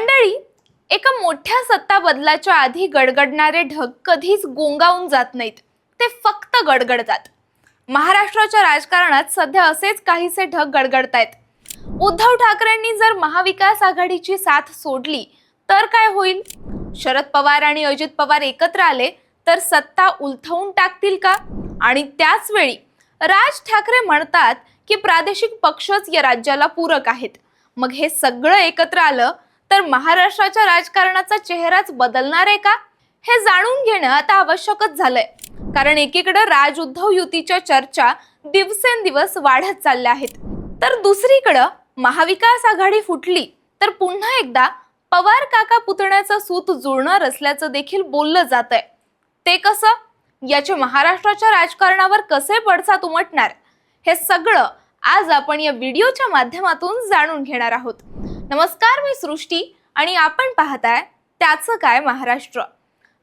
मंडळी एका मोठ्या सत्ता बदलाच्या आधी गडगडणारे ढग कधीच गोंगावून जात नाहीत. ते फक्त गडगडतात. महाराष्ट्राच्या राजकारणात सध्या असेच काहीसे ढग गडगडतायत. उद्धव ठाकरेंनी जर महाविकास आघाडीची साथ सोडली तर काय होईल? शरद पवार आणि अजित पवार एकत्र आले तर सत्ता उलथवून टाकतील का? आणि त्याच वेळी राज ठाकरे म्हणतात की प्रादेशिक पक्षच या राज्याला पूरक आहेत. मग हे सगळं एकत्र आलं तर महाराष्ट्राच्या राजकारणाचा चेहराच बदलणार आहे का? हे जाणून घेणं आता आवश्यकच झालंय. कारण एकीकडे राज उद्धव युतीच्या चर्चा दिवसेंदिवस वाढत चालल्या आहेत. तर दुसरीकडं महाविकास आघाडी फुटली तर पुन्हा एकदा पवार काका पुतण्याचं सूत जुळणार असल्याचं देखील बोललं जात आहे ते कसं? याचे महाराष्ट्राच्या राजकारणावर कसे पडसाद उमटणार? हे सगळं आज आपण या व्हिडिओच्या माध्यमातून जाणून घेणार आहोत. नमस्कार मी सृष्टी आणि आपण पाहताय त्याचं काय महाराष्ट्र.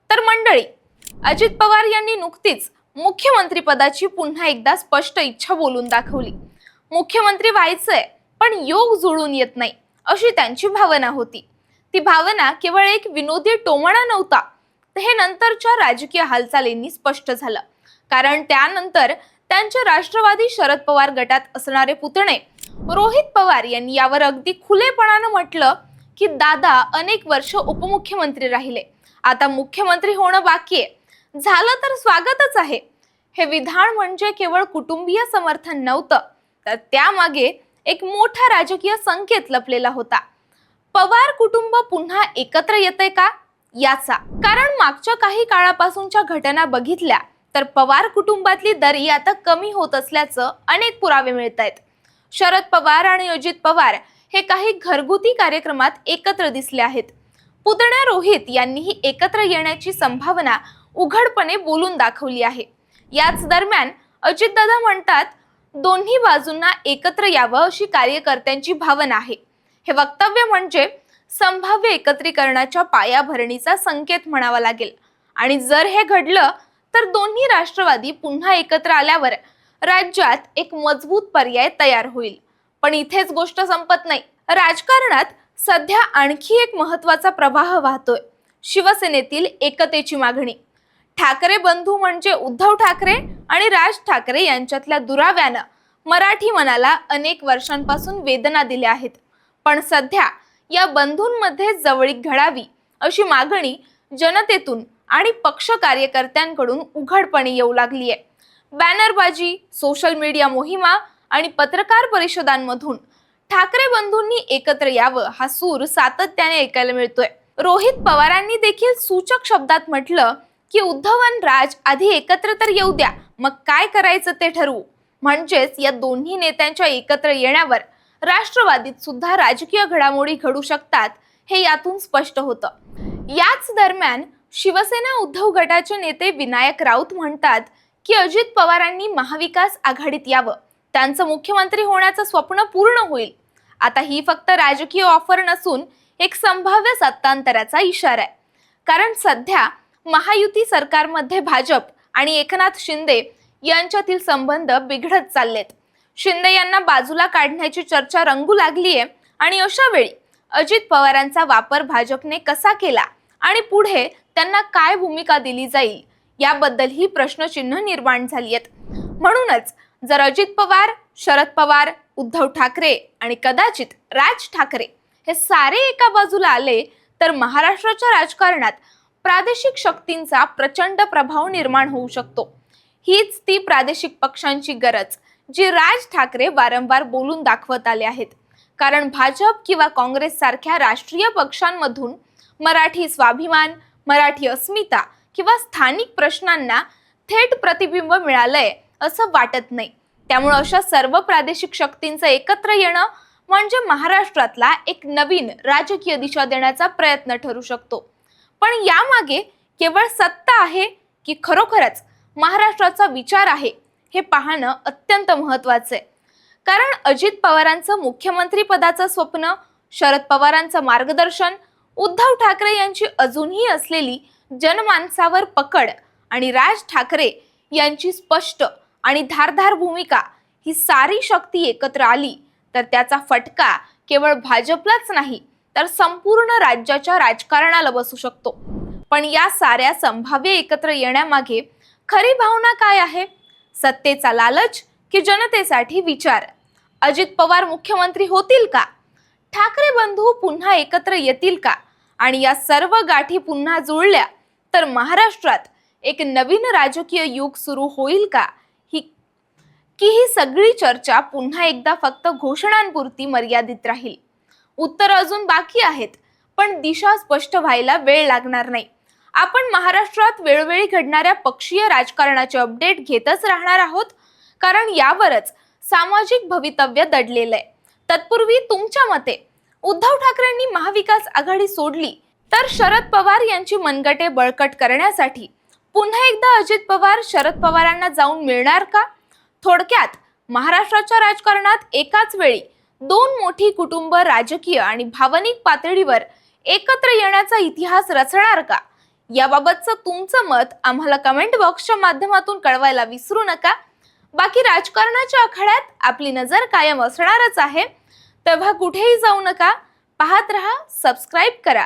तर मंडळी अजित पवार यांनी नुकतीच मुख्यमंत्रीपदाची पुन्हा एकदा स्पष्ट इच्छा बोलून दाखवली. मुख्यमंत्री व्हायचंय पण योग जुळून येत नाही अशी त्यांची भावना होती. ती भावना केवळ एक विनोदी टोमणा नव्हता हे नंतरच्या राजकीय हालचालींनी स्पष्ट झालं. कारण त्यानंतर त्यांच्या राष्ट्रवादी शरद पवार गटात असणारे पुतणे रोहित पवार यांनी यावर अगदी खुलेपणानं म्हटलं की दादा अनेक वर्ष उपमुख्यमंत्री राहिले. आता मुख्यमंत्री होणं बाकी आहे. झालं तर स्वागतच आहे. हे विधान म्हणजे केवळ कुटुंबीय समर्थन नव्हतं तर त्यामागे एक मोठा राजकीय संकेत लपलेला होता. पवार कुटुंब पुन्हा एकत्र येते का? याचा कारण मागच्या काही काळापासूनच्या घटना बघितल्या तर पवार कुटुंबातली दरी आता कमी होत असल्याचं अनेक पुरावे मिळत आहेत शरद पवार आणि अजित पवार हे काही घरगुती कार्यक्रमात एकत्र दिसले आहेत. पुतण्या रोहित यांनीही एकत्र येण्याची संभावना उघडपणे बोलून दाखवली आहे. याच दरम्यान अजितदादा म्हणतात दोन्ही बाजूंना एकत्र यावं अशी कार्यकर्त्यांची भावना आहे. हे वक्तव्य म्हणजे संभाव्य एकत्रीकरणाच्या पायाभरणीचा संकेत म्हणावा लागेल. आणि जर हे घडलं तर दोन्ही राष्ट्रवादी पुन्हा एकत्र आल्यावर राज्यात एक मजबूत पर्याय तयार होईल. पण इथेच गोष्ट संपत नाही. राजकारणात सध्या आणखी एक महत्त्वाचा प्रवाह वाहतोय. शिवसेनेतील एकतेची मागणी. ठाकरे बंधू म्हणजे उद्धव ठाकरे आणि राज ठाकरे यांच्यातल्या दुराव्यानं मराठी मनाला अनेक वर्षांपासून वेदना दिल्या आहेत. पण सध्या या बंधूंमध्ये जवळीक घडावी अशी मागणी जनतेतून आणि पक्ष कार्यकर्त्यांकडून उघडपणे येऊ लागली आहे बॅनरबाजी सोशल मीडिया मोहिमा आणि पत्रकार परिषदांमधून ठाकरे बंधूंनी एकत्र यावं हा सूर सातत्याने ऐकायला मिळतोय. रोहित पवारांनी देखील सूचक शब्दात म्हटलं की उद्धव आणि राज आधी एकत्र तर येऊ द्या मग काय करायचं ते ठरवू. म्हणजेच या दोन्ही नेत्यांच्या एकत्र येण्यावर राष्ट्रवादीत सुद्धा राजकीय घडामोडी घडू शकतात हे यातून स्पष्ट होतं. याच दरम्यान शिवसेना उद्धव गटाचे नेते विनायक राऊत म्हणतात की अजित पवारांनी महाविकास आघाडीत यावं. त्यांचं मुख्यमंत्री होण्याचं स्वप्न पूर्ण होईल. आता ही फक्त राजकीय ऑफर नसून एक संभाव्य सत्तांतराचा इशारा आहे. कारण सध्या महायुती सरकारमध्ये भाजप आणि एकनाथ शिंदे यांच्यातील संबंध बिघडत चाललेत. शिंदे यांना बाजूला काढण्याची चर्चा रंगू लागलीये आणि अशा वेळी अजित पवारांचा वापर भाजपने कसा केला आणि पुढे त्यांना काय भूमिका दिली जाईल याबद्दल ही प्रश्नचिन्ह निर्माण झाली आहेत. म्हणूनच जर अजित पवार शरद पवार उद्धव ठाकरे आणि कदाचित राज ठाकरे हे सारे एका बाजूला आले तर महाराष्ट्राच्या राजकारणात प्रादेशिक शक्तींचा प्रचंड प्रभाव निर्माण होऊ शकतो. हीच ती प्रादेशिक पक्षांची गरज जी राज ठाकरे वारंवार बोलून दाखवत आले आहेत. कारण भाजप किंवा काँग्रेस सारख्या राष्ट्रीय पक्षांमधून मराठी स्वाभिमान मराठी अस्मिता किंवा स्थानिक प्रश्नांना थेट प्रतिबिंब मिळालंय असं वाटत नाही. त्यामुळे अशा सर्व प्रादेशिक शक्तींचं एकत्र येणं म्हणजे महाराष्ट्रातला एक नवीन राजकीय दिशा देण्याचा प्रयत्न ठरू शकतो. पण यामागे केवळ सत्ता आहे की खरोखरच महाराष्ट्राचा विचार आहे हे पाहणं अत्यंत महत्वाचं आहे कारण अजित पवारांचं मुख्यमंत्री पदाचं स्वप्न शरद पवारांचं मार्गदर्शन उद्धव ठाकरे यांची अजूनही असलेली जनमानसावर पकड आणि राज ठाकरे यांची स्पष्ट आणि धारधार भूमिका ही सारी शक्ती एकत्र आली तर त्याचा फटका केवळ भाजपलाच नाही तर संपूर्ण राज्याच्या राजकारणाला बसू शकतो. पण या साऱ्या संभाव्य एकत्र येण्यामागे खरी भावना काय आहे? सत्तेचा लालच की जनतेसाठी विचार? अजित पवार मुख्यमंत्री होतील का? ठाकरे बंधू पुन्हा एकत्र येतील का? आणि या सर्व गाठी पुन्हा जुळल्या तर महाराष्ट्रात एक नवीन राजकीय युग सुरू होईल का? ही की ही सगळी चर्चा पुन्हा एकदा फक्त घोषणांपुरती मर्यादित राहील? उत्तर अजून बाकी आहेत पण दिशा स्पष्ट व्हायला वेळ लागणार नाही. आपण महाराष्ट्रात वेळोवेळी घडणाऱ्या पक्षीय राजकारणाचे अपडेट घेतच राहणार आहोत कारण यावरच सामाजिक भवितव्य दडलेलं आहे तत्पूर्वी तुमच्या मते उद्धव ठाकरेंनी महाविकास आघाडी सोडली तर शरद पवार यांची मनगटे बळकट करण्यासाठी पुन्हा एकदा अजित पवार शरद पवारांना जाऊन मिळणार का? थोडक्यात महाराष्ट्राच्या राजकारणात एकाच वेळी दोन मोठी कुटुंब राजकीय आणि भावनिक पातळीवर एकत्र येण्याचा इतिहास रचणार का? याबाबतचं तुमचं मत आम्हाला कमेंट बॉक्सच्या माध्यमातून कळवायला विसरू नका. बाकी राजकारणाच्या आखाड्यात आपली नजर कायम असणारच आहे. तेव्हा कुठेही जाऊ नका. पाहत रहा सबस्क्राईब करा.